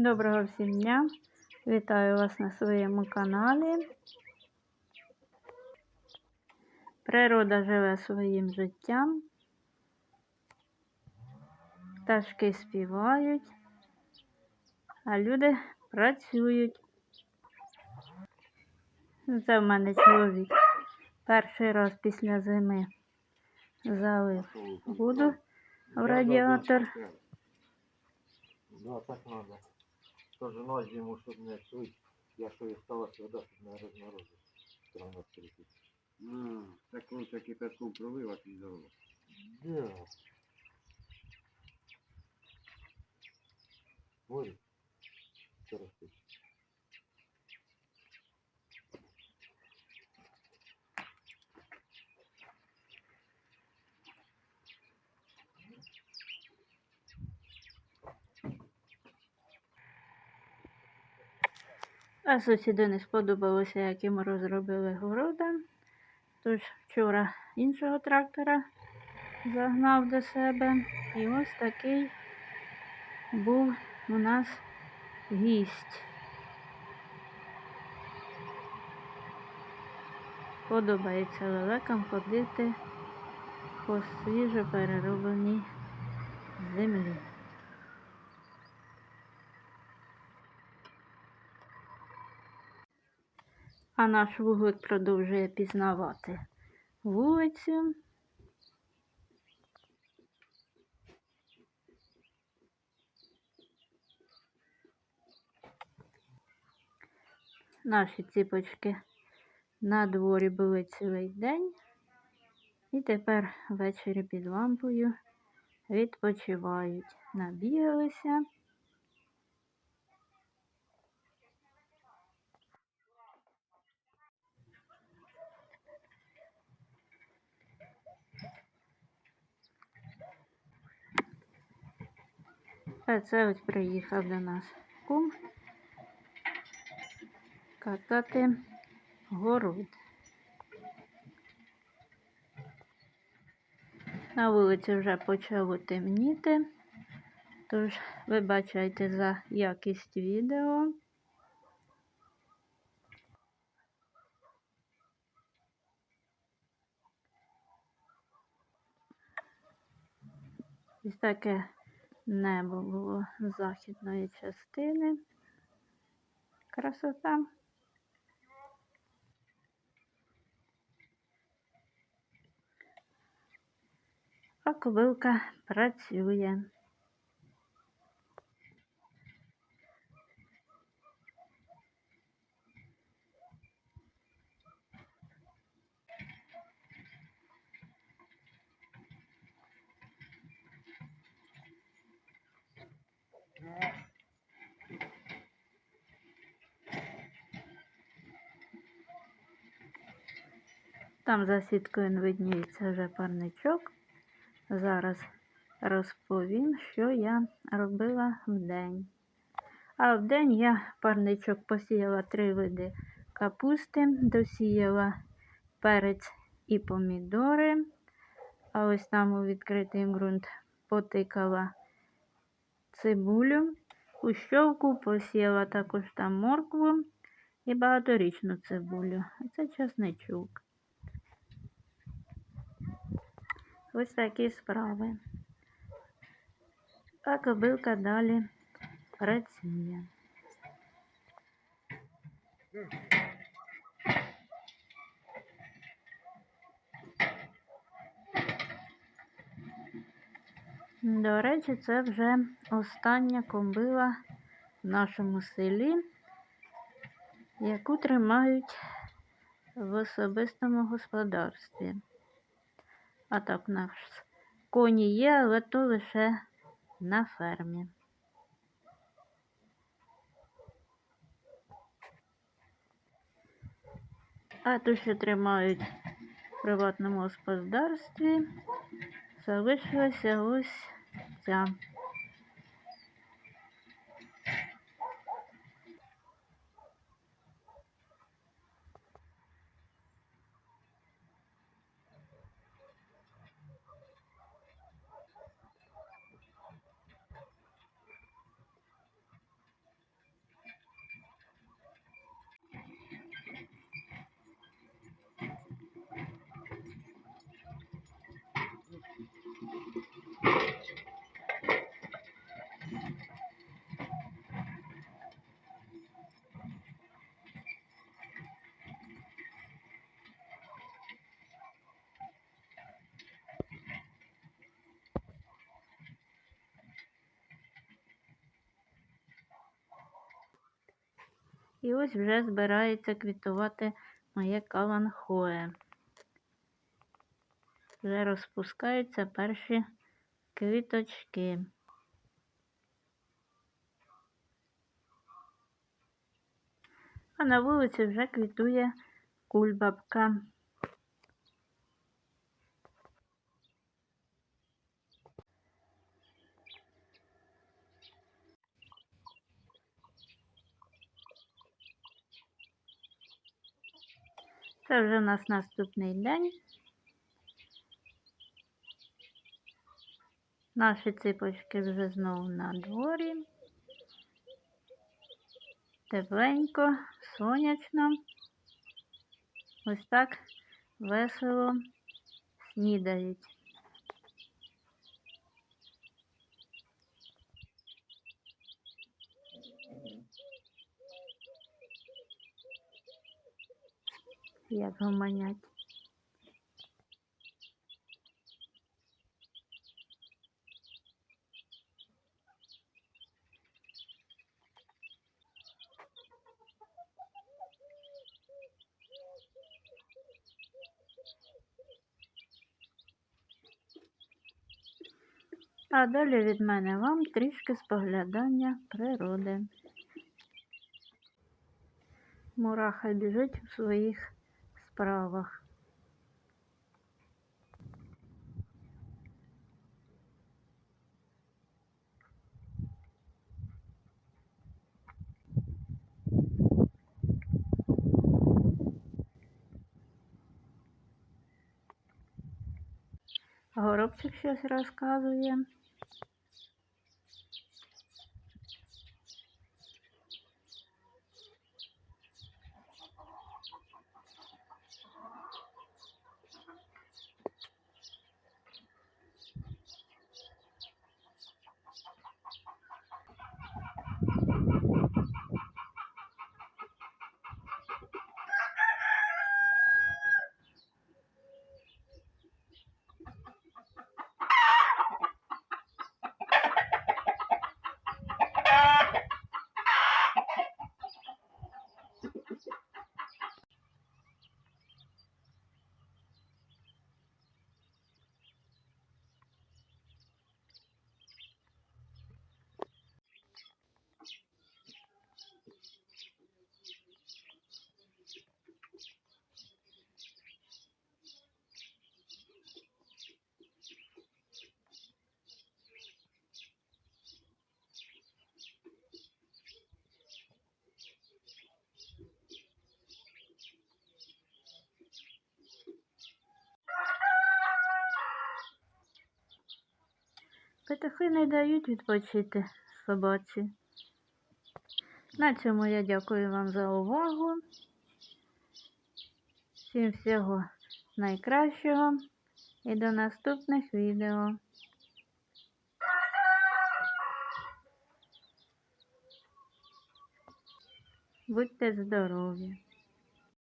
Доброго всім дня! Вітаю вас на своєму каналі. Природа живе своїм життям. Пташки співають, а люди працюють. Це в мене чоловік. Перший раз після зими залив воду в радіатор. Да, так надо Тоже на зиму, чтобы не открыть. Я что и осталась вода, чтобы не разморозить. Все равно открыть. А, так он таки кипятком пролив, а ти залив. Да. Ой. Зараз ти. А сусіду не сподобалося, як йому розробили города. Тож вчора іншого трактора загнав до себе. І ось такий був у нас гість. Подобається лелекам ходити по свіжо переробленій землі. А наш вуглик продовжує пізнавати вулицю. Наші ціпочки на дворі були цілий день. І тепер ввечері під лампою відпочивають. Набігалися. А це ось приїхав до нас кум катати город. На вулиці вже почало темніти, тож вибачайте за якість відео. Ось таке небо було західної частини. Красота. А кобилка працює. Там за сіткою видніється вже парничок. Зараз розповім, що я робила вдень. А вдень я парничок посіяла три види капусти, досіяла перець і помідори. А ось там у відкритий ґрунт потикала цибулю. У щовку посіяла також там моркву і багаторічну цибулю. Це часничок. Ось такі справи. А кобилка далі працює. До речі, це вже остання кобила в нашому селі, яку тримають в особистому господарстві. А так, у нас коні є, але то лише на фермі. А то, що тримають в приватному господарстві, залишилася ось ця. І ось вже збирається квітувати моє каланхоє. Вже розпускаються перші квіточки. А на вулиці вже квітує кульбабка. Це вже в нас наступний день. Наші ципочки вже знову на дворі. Тепленько, сонячно. Ось так весело снідають. Як гомонять. А далі від мене вам трішки споглядання природи. Мураха біжить у своїх справах. Горобчик щось розказує. Петухи не дають відпочити собаці. На цьому я дякую вам за увагу. Всім всього найкращого і до наступних відео. Будьте здорові!